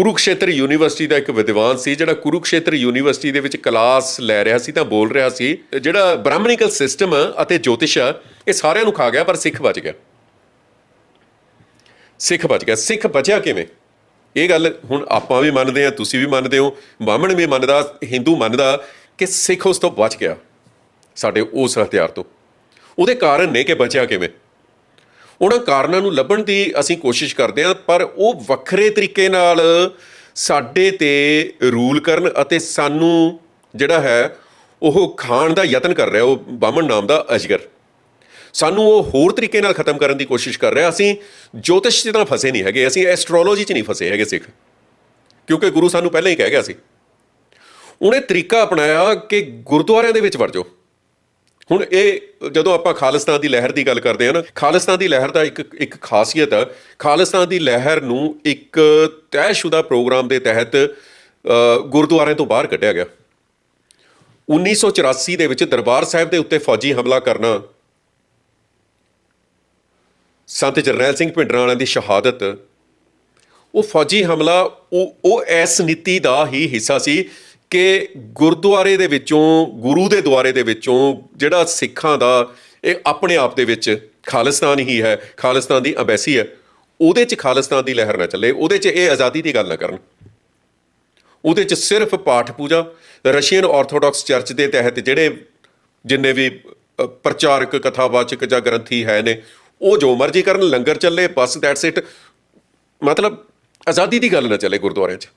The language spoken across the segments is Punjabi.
ਕੁਰੂਕਸ਼ੇਤਰ ਯੂਨੀਵਰਸਿਟੀ ਦਾ ਇੱਕ ਵਿਦਵਾਨ ਸੀ ਜਿਹੜਾ ਕੁਰੂਕਸ਼ੇਤਰ ਯੂਨੀਵਰਸਿਟੀ ਦੇ ਵਿੱਚ ਕਲਾਸ ਲੈ ਰਿਹਾ ਸੀ ਤਾਂ ਬੋਲ ਰਿਹਾ ਸੀ ਜਿਹੜਾ ਬ੍ਰਾਹਮਣਿਕਲ ਸਿਸਟਮ ਅਤੇ ਜੋਤਿਸ਼ ਆ, ਇਹ ਸਾਰਿਆਂ ਨੂੰ ਖਾ ਗਿਆ ਪਰ ਸਿੱਖ ਬਚ ਗਿਆ। ਸਿੱਖ ਬਚ ਗਿਆ। ਸਿੱਖ ਬਚਿਆ ਕਿਵੇਂ? ਇਹ ਗੱਲ ਹੁਣ ਆਪਾਂ ਵੀ ਮੰਨਦੇ ਆ ਤੁਸੀਂ ਵੀ ਮੰਨਦੇ ਹੋ ਬਾਹਮਣ ਵੀ ਮੰਨਦਾ ਹਿੰਦੂ ਮੰਨਦਾ ਕਿ ਸਿੱਖ ਉਸ ਤੋਂ ਬਚ ਗਿਆ ਸਾਡੇ ਉਸ ਹਥਿਆਰ ਤੋਂ। ਉਹਦੇ ਕਾਰਨ ਨੇ ਕਿ ਬਚਿਆ ਕਿਵੇਂ? ਉਹਨਾਂ ਕਾਰਨਾਂ ਨੂੰ ਲੱਭਣ ਦੀ ਅਸੀਂ ਕੋਸ਼ਿਸ਼ ਕਰਦੇ ਹਾਂ, ਪਰ ਉਹ ਵੱਖਰੇ ਤਰੀਕੇ ਨਾਲ ਸਾਡੇ ਤੇ ਰੂਲ ਕਰਨ ਅਤੇ ਸਾਨੂੰ ਜਿਹੜਾ ਹੈ, ਉਹ ਖਾਣ ਦਾ ਯਤਨ ਕਰ ਰਿਹਾ, ਉਹ ਬਾਮਣ ਨਾਮ ਦਾ ਅਜਗਰ। ਸਾਨੂੰ ਉਹ ਹੋਰ ਤਰੀਕੇ ਨਾਲ ਖਤਮ ਕਰਨ ਦੀ ਕੋਸ਼ਿਸ਼ ਕਰ ਰਿਹਾ, ਅਸੀਂ ਜੋਤਿਸ਼ 'ਚ ਤਾਂ ਫਸੇ ਨਹੀਂ ਹੈਗੇ, ਅਸੀਂ ਐਸਟ੍ਰੋਲੋਜੀ 'ਚ ਨਹੀਂ ਫਸੇ ਹੈਗੇ ਸਿੱਖ। ਕਿਉਂਕਿ ਗੁਰੂ ਸਾਨੂੰ ਪਹਿਲਾਂ ਹੀ ਕਹਿ ਗਿਆ ਸੀ। ਉਹਨੇ ਤਰੀਕਾ ਅਪਣਾਇਆ ਕਿ ਗੁਰਦੁਆਰਿਆਂ ਦੇ ਵਿੱਚ ਵੜ ਜਾਓ। ਹੁਣ ਇਹ ਜਦੋਂ ਆਪਾਂ ਖਾਲਿਸਤਾਨ ਦੀ ਲਹਿਰ ਦੀ ਗੱਲ ਕਰਦੇ ਹਾਂ ਨਾ, ਖਾਲਿਸਤਾਨ ਦੀ ਲਹਿਰ ਦਾ ਇੱਕ ਇੱਕ ਖਾਸੀਅਤ ਹੈ ਖਾਲਿਸਤਾਨ ਦੀ ਲਹਿਰ ਨੂੰ ਇੱਕ ਤੈਅਸ਼ੁਦਾ ਪ੍ਰੋਗਰਾਮ ਦੇ ਤਹਿਤ ਗੁਰਦੁਆਰਿਆਂ ਤੋਂ ਬਾਹਰ ਕੱਢਿਆ ਗਿਆ। 1984 ਦੇ ਵਿੱਚ ਦਰਬਾਰ ਸਾਹਿਬ ਦੇ ਉੱਤੇ ਫੌਜੀ ਹਮਲਾ ਕਰਨਾ, ਸੰਤ ਜਰਨੈਲ ਸਿੰਘ ਭਿੰਡਰਾਂ ਵਾਲਿਆਂ ਦੀ ਸ਼ਹਾਦਤ, ਉਹ ਫੌਜੀ ਹਮਲਾ, ਉਹ ਉਹ ਇਸ ਨੀਤੀ ਦਾ ਹੀ ਹਿੱਸਾ ਸੀ ਕਿ ਗੁਰਦੁਆਰੇ ਦੇ ਵਿੱਚੋਂ, ਗੁਰੂ ਦੇ ਦੁਆਰੇ ਦੇ ਵਿੱਚੋਂ ਜਿਹੜਾ ਸਿੱਖਾਂ ਦਾ, ਇਹ ਆਪਣੇ ਆਪ ਦੇ ਵਿੱਚ ਖਾਲਿਸਤਾਨ ਹੀ ਹੈ, ਖਾਲਿਸਤਾਨ ਦੀ ਅੰਬੈਸੀ ਹੈ, ਉਹਦੇ 'ਚ ਖਾਲਿਸਤਾਨ ਦੀ ਲਹਿਰ ਨਾ ਚੱਲੇ, ਉਹਦੇ 'ਚ ਇਹ ਆਜ਼ਾਦੀ ਦੀ ਗੱਲ ਨਾ ਕਰਨ। ਉਹਦੇ 'ਚ ਸਿਰਫ ਪਾਠ ਪੂਜਾ, ਰਸ਼ੀਅਨ ਆਰਥੋਡਾਕਸ ਚਰਚ ਦੇ ਤਹਿਤ ਜਿਹੜੇ ਜਿੰਨੇ ਵੀ ਪ੍ਰਚਾਰਕ, ਕਥਾਵਾਚਕ ਜਾਂ ਗ੍ਰੰਥੀ ਹੈ ਨੇ, ਉਹ ਜੋ ਮਰਜ਼ੀ ਕਰਨ, ਲੰਗਰ ਚੱਲੇ, ਬਸ ਦੈਟਸ ਇਟ ਮਤਲਬ ਆਜ਼ਾਦੀ ਦੀ ਗੱਲ ਨਾ ਚੱਲੇ ਗੁਰਦੁਆਰਿਆਂ 'ਚ।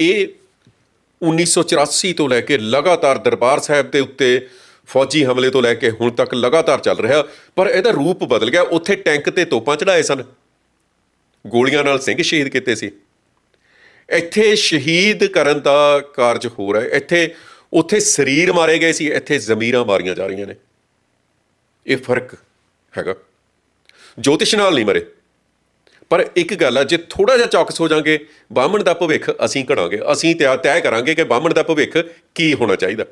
ਇਹ 1984 ਤੋਂ ਲੈ ਕੇ ਲਗਾਤਾਰ ਦਰਬਾਰ ਸਾਹਿਬ ਦੇ ਉੱਤੇ ਫੌਜੀ ਹਮਲੇ ਤੋਂ ਲੈ ਕੇ ਹੁਣ ਤੱਕ ਲਗਾਤਾਰ ਚੱਲ ਰਿਹਾ। ਪਰ ਇਹਦਾ ਰੂਪ ਬਦਲ ਗਿਆ। ਉੱਥੇ ਟੈਂਕ ਤੇ ਤੋਪਾਂ ਚੜਾਏ ਸਨ। ਗੋਲੀਆਂ ਨਾਲ ਸਿੰਘ ਸ਼ਹੀਦ ਕੀਤੇ ਸੀ। ਇੱਥੇ ਸ਼ਹੀਦ ਕਰਨ ਦਾ ਕਾਰਜ ਹੋ ਰਿਹਾ ਹੈ। ਇੱਥੇ, ਉੱਥੇ ਸਰੀਰ ਮਾਰੇ ਗਏ ਸੀ। ਇੱਥੇ ਜ਼ਮੀਰਾਂ ਮਾਰੀਆਂ ਜਾ ਰਹੀਆਂ ਨੇ। ਇਹ ਫ਼ਰਕ ਹੈਗਾ। ਜੋਤਿਸ਼ ਨਾਲ ਨਹੀਂ ਮਰੇ। ਪਰ ਇੱਕ ਗੱਲ ਆ, ਜੇ ਥੋੜਾ ਜਿਹਾ ਚੌਕਸ ਹੋ ਜਾਾਂਗੇ ਬਾਹਮਣ ਦਾ ਭਵਿੱਖ ਅਸੀਂ ਘੜਾਂਗੇ। ਅਸੀਂ ਤਿਆ- ਤੈਅ ਕਰਾਂਗੇ ਕਿ ਬਾਹਮਣ ਦਾ ਭਵਿੱਖ ਕੀ ਹੋਣਾ ਚਾਹੀਦਾ।